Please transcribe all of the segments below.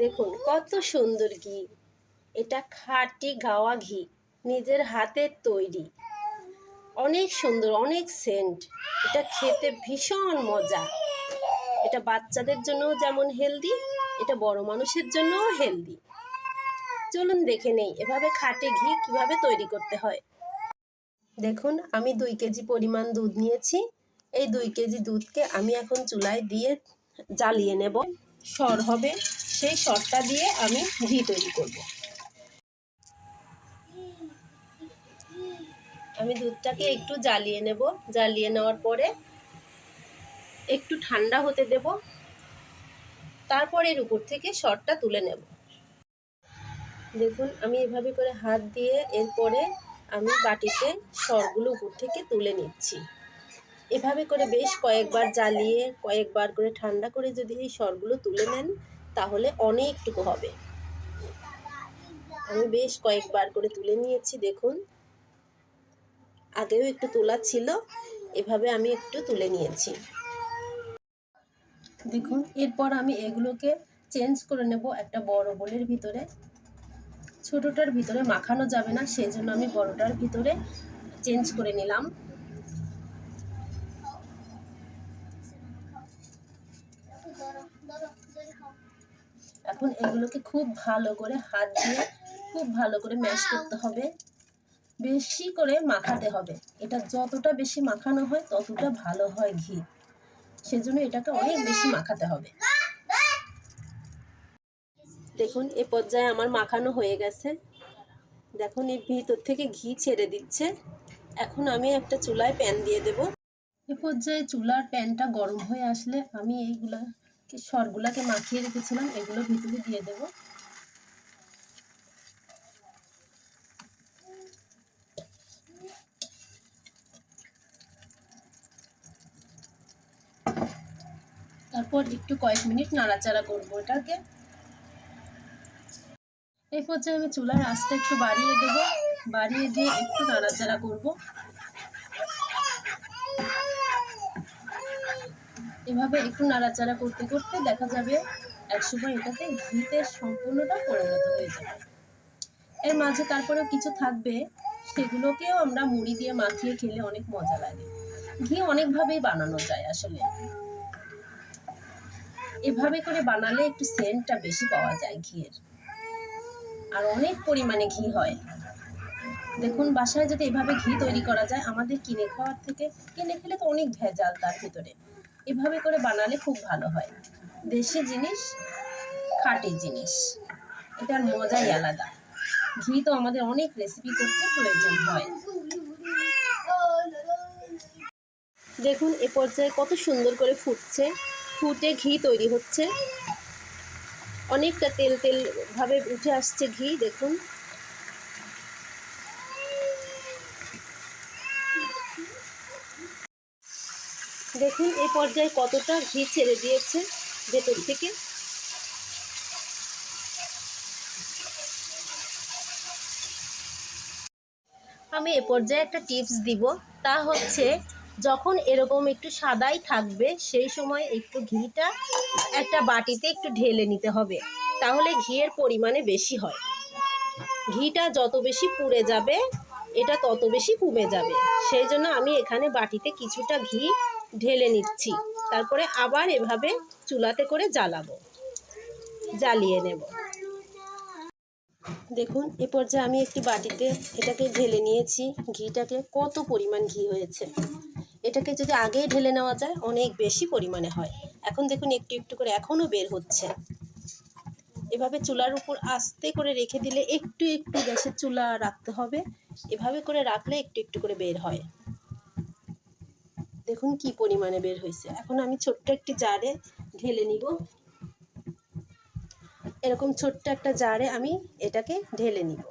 দেখুন, কত সুন্দর ঘি। এটা খাঁটি গাওয়া ঘি, নিজের হাতের তৈরি। অনেক সুন্দর, অনেক সেন্ট এটা খেতে ভীষণ মজা। এটা বাচ্চাদের জন্য যেমন হেলদি এটা বড় মানুষের জন্যও হেলদি চলুন দেখে নেই, এভাবে খাঁটি ঘি কীভাবে তৈরি করতে হয়। দেখুন, আমি দুই কেজি পরিমাণ দুধ নিয়েছি। এই দুই কেজি দুধকে আমি এখন চুলায় দিয়ে জ্বালিয়ে নেব। সর হবে। সেই সরটা দিয়ে আমি ঘি তৈরি করব। আমি দুধটাকে একটু জ্বালিয়ে নেব। জ্বালিয়ে নেওয়ার পরে একটু ঠান্ডা হতে দেব। তারপর এর উপর থেকে সরটা তুলে নেব। দেখুন, আমি এভাবে করে হাত দিয়ে এরপরে আমি বাটিতে সরগুলো উপর থেকে তুলে নিচ্ছি। এভাবে করে বেশ কয়েকবার জ্বালিয়ে, কয়েকবার করে ঠান্ডা করে যদি এই সরগুলো তুলে নেন তাহলে অনেকটুকু হবে। আমি বেশ কয়েকবার করে তুলে নিয়েছি, দেখুন। আগেও একটু তোলা ছিল, এভাবে আমি একটু তুলে নিয়েছি। দেখুন, এরপর আমি এগুলোকে চেঞ্জ করে নেব একটা বড় বোলের ভিতরে। ছোটোটার ভিতরে মাখানো যাবে না সেই জন্য আমি বড়টার ভিতরে চেঞ্জ করে নিলাম। এখন এগুলোকে খুব ভালো করে হাত দিয়ে খুব ভালো করে ম্যাশ করতে হবে। বেশি করে মাখাতে হবে। এটা যতটা বেশি মাখানো হয়, ততটা ভালো হয় ঘি। সেজন্য এটাকে অনেক বেশি মাখাতে হবে। দেখুন, এ পর্যায়ে আমার মাখানো হয়ে গেছে। দেখুন, এর ভিতর থেকে ঘি ছেড়ে দিচ্ছে। এখন আমি একটা চুলায় প্যান দিয়ে দেব। এ পর্যায়ে চুলার প্যানটা গরম হয়ে আসলে আমি এইগুলাকে সরগুলাকে মাখিয়ে রেখেছিলাম, এগুলো ভিতরে দিয়ে দেব। তারপর একটু কয়েক মিনিট নাড়াচাড়া করব এটাকে। এই পর্যায়ে আমি চুলার আঁচটা একটু বাড়িয়ে দেব, বাড়িয়ে দিয়ে একটু নাড়াচাড়া করব। এভাবে একটু নাড়াচাড়া করতে করতে দেখা যাবে একসময় এটাতে ঘিতে সম্পূর্ণটা পরিণত হয়ে যাবে। এর মাঝে তারপরেও কিছু থাকবে, সেগুলোকেও আমরা মুড়ি দিয়ে মাখিয়ে খেলে অনেক মজা লাগে। ঘি অনেকভাবেই বানানো যায় আসলে। এভাবে করে বানালে একটু সেন্টটা বেশি পাওয়া যায় ঘিয়ের। আর অনেক পরিমাণে ঘি হয়। দেখুন, বাসায় যদি এভাবে ঘি তৈরি করা যায়, আমাদের কিনে খাওয়ার থেকে, কিনে খেলে তো অনেক ভেজাল তার ভিতরে। এভাবে করে বানালে খুব ভালো হয়। দেশি জিনিস, খাঁটি জিনিস। এটার মজাই আলাদা। ঘি তো আমাদের অনেক রেসিপি করতে প্রয়োজন হয়। দেখুন, এ পর্যায়ে কত সুন্দর করে ফুটছে। ফুটে ঘি তৈরি হচ্ছে। অনেকটা তেল তেল ভাবে উঠে আসছে ঘি, দেখুন। দেখুন, এই পর্যায়ে কতটা ঘি ছেড়ে দিয়েছে ভেতর থেকে। আমি এ পর্যায়ে একটা টিপস দিব, তা হচ্ছে যখন এরকম একটু সাদাই থাকবে, সেই সময় একটু ঘিটা একটা বাটিতে একটু ঢেলে নিতে হবে, তাহলে ঘিয়ের পরিমাণে বেশি হয়। ঘিটা যত বেশি পুড়ে যাবে, এটা তত বেশি কমে যাবে। সেই জন্য আমি এখানে বাটিতে কিছুটা ঘি ঢেলে নিচ্ছি। তারপরে আবার এভাবে চুলাতে করে জ্বালাবো। জ্বালিয়ে নেব। দেখুন, এ পর্যায়ে আমি একটি বাটিতে এটাকে ঢেলে নিয়েছি। ঘিটাকে কত পরিমাণ ঘি হয়েছে। এটাকে যদি আগেই ঢেলে নেওয়া যায়, অনেক বেশি পরিমাণে হয়। এখন দেখুন, একটু একটু করে এখনও বের হচ্ছে। এভাবে চুলার উপর আস্তে করে রেখে দিলে একটু একটু গ্যাসের চুলা রাখতে হবে। এভাবে করে রাখলে একটু একটু করে বের হয়। দেখুন কি পরিমাণে বের হয়েছে। এখন আমি ছোট্ট একটি জারে ঢেলে নিব। এরকম ছোট্ট একটা জারে আমি এটাকে ঢেলে নিব।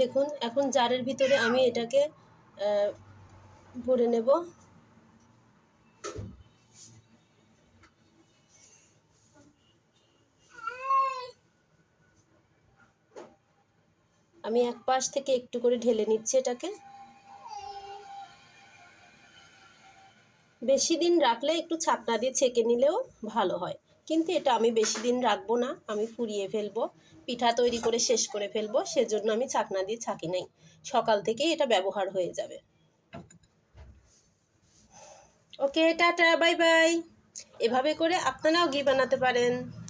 দেখুন, এখন জারের ভিতরে আমি এটাকে ভরে নেব। আমি এক পাশ থেকে একটু করে ঢেলে নিচ্ছি এটাকে। বেশি দিন রাখলে একটু ছাকনা দিয়ে ছেঁকে নিলেও ভালো হয়। কিন্তু এটা আমি বেশি দিন রাখব না, আমি ফুরিয়ে ফেলব, পিঠা তৈরি করে শেষ করে ফেলব, সেজন্য আমি ছাকনা দিয়ে ছাকি নাই। সকাল থেকেই এটা ব্যবহার হয়ে যাবে। Okay, tata, bye bye. এভাবে করে আপনারাও ঘি বানাতে পারেন।